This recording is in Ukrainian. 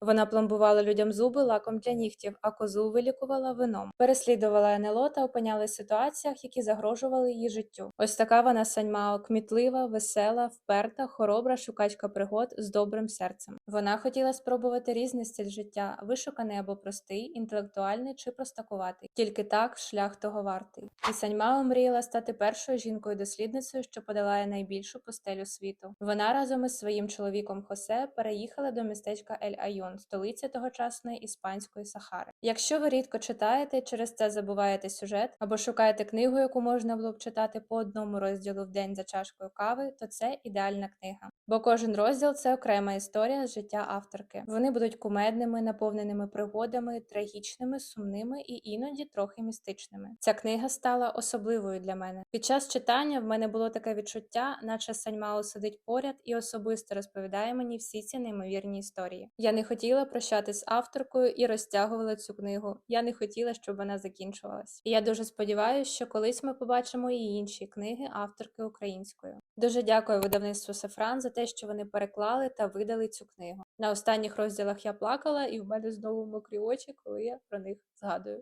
Вона пломбувала людям зуби лаком для нігтів, а козу вилікувала вином. Переслідувала НЛО та опинялась в ситуаціях, які загрожували її життю. Ось така вона Саньмао кмітлива, весела, вперта, хоробра шукачка пригод з добрим серцем. Вона хотіла спробувати різний стиль життя, вишуканий або простий, інтелектуальний чи простакуватий. Тільки так шлях того вартий. І Саньмао мріяла стати першою жінкою-дослідницею, що подолає найбільшу пустелю світу. Вона разом із своїм чоловіком Хосе переїхала до містечка Ель Айон, столиці тогочасної іспанської Сахари. Якщо ви рідко читаєте, через це забуваєте сюжет або шукаєте книгу, яку можна було б читати по одному розділу в день за чашкою кави, то це ідеальна книга. Бо кожен розділ це окрема історія з життя авторки. Вони будуть кумедними, наповненими пригодами, трагічними, сумними і іноді трохи містичними. Ця книга стала особливою для мене. Під час читання в мене було таке відчуття, наче Саньмао сидить поряд і особисто розповідає мені всі ці неймовірні історії. Я не хотіла прощатись з авторкою і розтягувала цю книгу. Я не хотіла, щоб вона закінчувалась. І я дуже сподіваюся, що колись ми побачимо і інші книги авторки українською. Дуже дякую видавництву Сафран за те, що вони переклали та видали цю книгу. На останніх розділах я плакала, і в мене знову мокрі очі, коли я про них згадую.